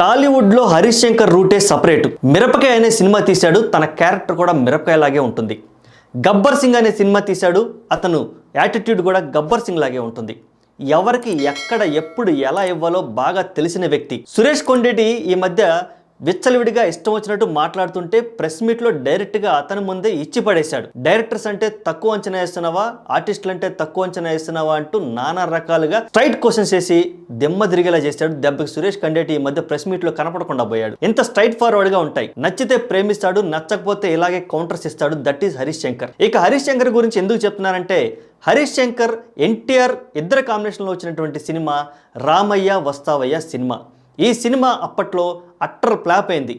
టాలీవుడ్లో హరిశంకర్ శంకర్ రూటే సపరేట్. మిరపకాయ అనే సినిమా తీశాడు తన క్యారెక్టర్ కూడా మిరపకాయ లాగే ఉంటుంది. గబ్బర్ సింగ్ అనే సినిమా తీశాడు అతను యాటిట్యూడ్ కూడా గబ్బర్ సింగ్ లాగే ఉంటుంది. ఎవరికి ఎక్కడ ఎప్పుడు ఎలా ఇవ్వాలో బాగా తెలిసిన వ్యక్తి. సురేష్ కొండేటి ఈ మధ్య విచ్చలవిడిగా ఇష్టం వచ్చినట్టు మాట్లాడుతుంటే ప్రెస్ మీట్లో డైరెక్ట్గా అతని ముందే ఇచ్చి పడేశాడు. డైరెక్టర్స్ అంటే తక్కువ అంచనా వేస్తున్నావా? ఆర్టిస్టులు అంటే తక్కువ అంచనా వేస్తున్నావా? అంటూ నానా రకాలుగా స్ట్రైట్ క్వశ్చన్స్ చేసి దెమ్మ తిరిగేలా చేశాడు దెబ్బకి సురేష్ కండేటి ఈ మధ్య ప్రెస్ మీట్లో కనపడకుండా పోయాడు. ఇంత స్ట్రైట్ ఫార్వర్డ్గా ఉంటాయి. నచ్చితే ప్రేమిస్తాడు నచ్చకపోతే ఇలాగే కౌంటర్స్ ఇస్తాడు. That is Harish Shankar. ఇక హరీష్ శంకర్ గురించి ఎందుకు చెప్తున్నానంటే హరీష్ శంకర్ ఎన్టీఆర్ ఇద్దరు కాంబినేషన్లో వచ్చినటువంటి సినిమా రామయ్య వస్తావయ్య సినిమా. ఈ సినిమా అప్పట్లో అట్టర్ ఫ్లాప్ అయింది.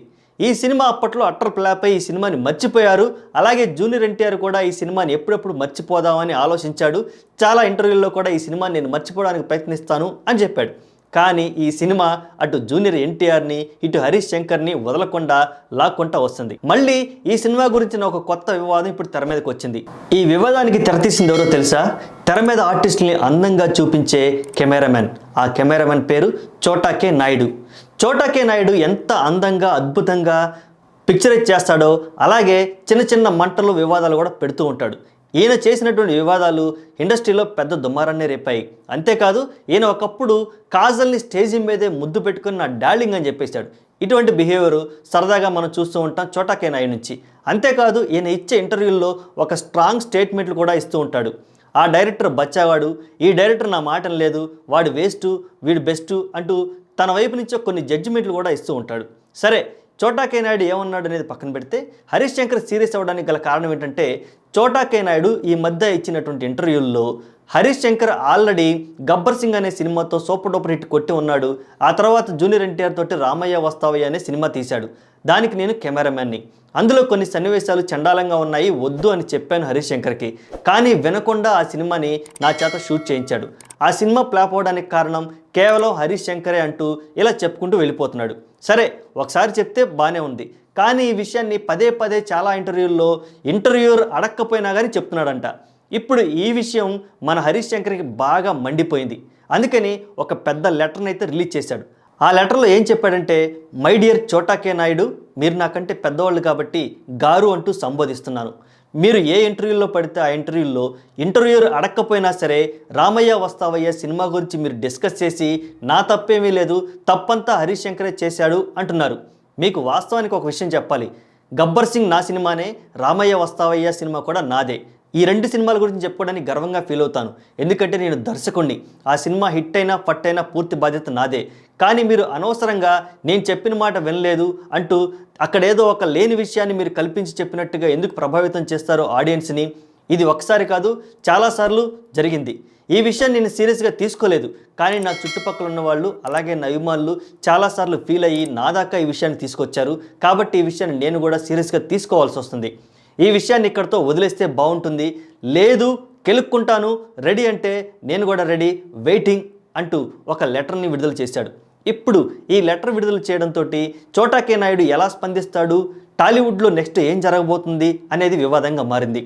ఈ సినిమా అప్పట్లో అట్టర్ ఫ్లాప్ అయి ఈ సినిమాని మర్చిపోయారు. అలాగే జూనియర్ ఎన్టీఆర్ కూడా ఈ సినిమాని ఎప్పుడెప్పుడు మర్చిపోదామని ఆలోచించాడు. చాలా ఇంటర్వ్యూల్లో కూడా ఈ సినిమాని నేను మర్చిపోవడానికి ప్రయత్నిస్తాను అని చెప్పాడు. కానీ ఈ సినిమా అటు జూనియర్ ఎన్టీఆర్ని ఇటు హరీష్ శంకర్ని వదలకుండా లాక్కుంటా వస్తుంది. మళ్ళీ ఈ సినిమా గురించిన ఒక కొత్త వివాదం ఇప్పుడు తెర మీదకి వచ్చింది. ఈ వివాదానికి తెరతీసింది ఎవరో తెలుసా? తెర మీద ఆర్టిస్టుల్ని అందంగా చూపించే కెమెరామెన్. ఆ కెమెరామెన్ పేరు చోటాకే నాయుడు. చోటాకే నాయుడు ఎంత అందంగా అద్భుతంగా పిక్చరైజ్ చేస్తాడో అలాగే చిన్న చిన్న మంటలు వివాదాలు కూడా పెడుతూ ఉంటాడు. ఈయన చేసినటువంటి వివాదాలు ఇండస్ట్రీలో పెద్ద దుమారాన్ని రేపాయి. అంతేకాదు ఈయన ఒకప్పుడు కాజల్ని స్టేజి మీదే ముద్దు పెట్టుకుని నా డార్లింగ్ అని చెప్పేశాడు. ఇటువంటి బిహేవియర్ సరదాగా మనం చూస్తూ ఉంటాం చోటాకే నాయుడు నుంచి. అంతేకాదు ఈయన ఇచ్చే ఇంటర్వ్యూల్లో ఒక స్ట్రాంగ్ స్టేట్మెంట్లు కూడా ఇస్తూ ఉంటాడు. ఆ డైరెక్టర్ బచ్చావాడు ఈ డైరెక్టర్ నా మాటం లేదు వాడు వేస్ట్ వీడు బెస్ట్ అంటూ తన వైపు నుంచి కొన్ని జడ్జిమెంట్లు కూడా ఇస్తూ ఉంటాడు. సరే చోటాకే నాయుడు ఏమన్నాడు అనేది పక్కన పెడితే హరీష్ శంకర్ సీరియస్ అవ్వడానికి గల కారణం ఏంటంటే చోటాకే నాయుడు ఈ మధ్య ఇచ్చినటువంటి ఇంటర్వ్యూల్లో హరీష్ శంకర్ ఆల్రెడీ గబ్బర్ సింగ్ అనే సినిమాతో సూపర్ డూపర్ హిట్ కొట్టి ఉన్నాడు. ఆ తర్వాత జూనియర్ ఎన్టీఆర్ తోటి రామయ్య వస్తావయ్య అనే సినిమా తీశాడు. దానికి నేను కెమెరామ్యాన్ని. అందులో కొన్ని సన్నివేశాలు చండాలంగా ఉన్నాయి వద్దు అని చెప్పాను హరీష్ శంకర్కి కానీ వినకుండా ఆ సినిమాని నా చేత షూట్ చేయించాడు. ఆ సినిమా ఫ్లాప్ అవడానికి కారణం కేవలం హరీష్ శంకరే అంటూ ఇలా చెప్పుకుంటూ వెళ్ళిపోతున్నాడు. సరే ఒకసారి చెప్తే బాగానే ఉంది. కానీ ఈ విషయాన్ని పదే పదే చాలా ఇంటర్వ్యూల్లో ఇంటర్వ్యూర్ అడక్కపోయినా కానీ చెప్తున్నాడంట. ఇప్పుడు ఈ విషయం మన హరీష్ శంకర్కి బాగా మండిపోయింది. అందుకని ఒక పెద్ద లెటర్ని అయితే రిలీజ్ చేశాడు. ఆ లెటర్లో ఏం చెప్పాడంటే మై డియర్ చోటాకే నాయుడు మీరు నాకంటే పెద్దవాళ్ళు కాబట్టి గారు అంటూ సంబోధిస్తున్నాను. మీరు ఏ ఇంటర్వ్యూలో పడితే ఆ ఇంటర్వ్యూలో ఇంటర్వ్యూర్ అడక్కపోయినా సరే రామయ్య వస్తావయ్య సినిమా గురించి మీరు డిస్కస్ చేసి నా తప్పేమీ లేదు తప్పంతా హరీష్ శంకరే చేశాడు అంటున్నారు. మీకు వాస్తవానికి ఒక విషయం చెప్పాలి. గబ్బర్ సింగ్ నా సినిమానే రామయ్య వస్తావయ్య సినిమా కూడా నాదే. ఈ రెండు సినిమాల గురించి చెప్పుకోవడానికి గర్వంగా ఫీల్ అవుతాను. ఎందుకంటే నేను దర్శకుణ్ణి. ఆ సినిమా హిట్ అయినా ఫట్ అయినా పూర్తి బాధ్యత నాదే. కానీ మీరు అనవసరంగా నేను చెప్పిన మాట వినలేదు అంటూ అక్కడేదో ఒక లేని విషయాన్ని మీరు కల్పించి చెప్పినట్టుగా ఎందుకు ప్రభావితం చేస్తారో ఆడియన్స్ని ఇది ఒకసారి కాదు చాలాసార్లు జరిగింది. ఈ విషయాన్ని నేను సీరియస్గా తీసుకోలేదు. కానీ నా చుట్టుపక్కల ఉన్న వాళ్ళు అలాగే నా అభిమానులు చాలాసార్లు ఫీల్ అయ్యి నా దాకా ఈ విషయాన్ని తీసుకొచ్చారు. కాబట్టి ఈ విషయాన్ని నేను కూడా సీరియస్గా తీసుకోవాల్సి వస్తుంది. ఈ విషయాన్ని ఇక్కడితో వదిలేస్తే బాగుంటుంది. లేదు కెలుక్కుంటాను రెడీ అంటే నేను కూడా రెడీ వెయిటింగ్ అంటూ ఒక లెటర్ని విడుదల చేశాడు. ఇప్పుడు ఈ లెటర్ విడుదల చేయడంతో చోటాకే నాయుడు ఎలా స్పందిస్తాడు టాలీవుడ్లో నెక్స్ట్ ఏం జరగబోతుంది అనేది వివాదంగా మారింది.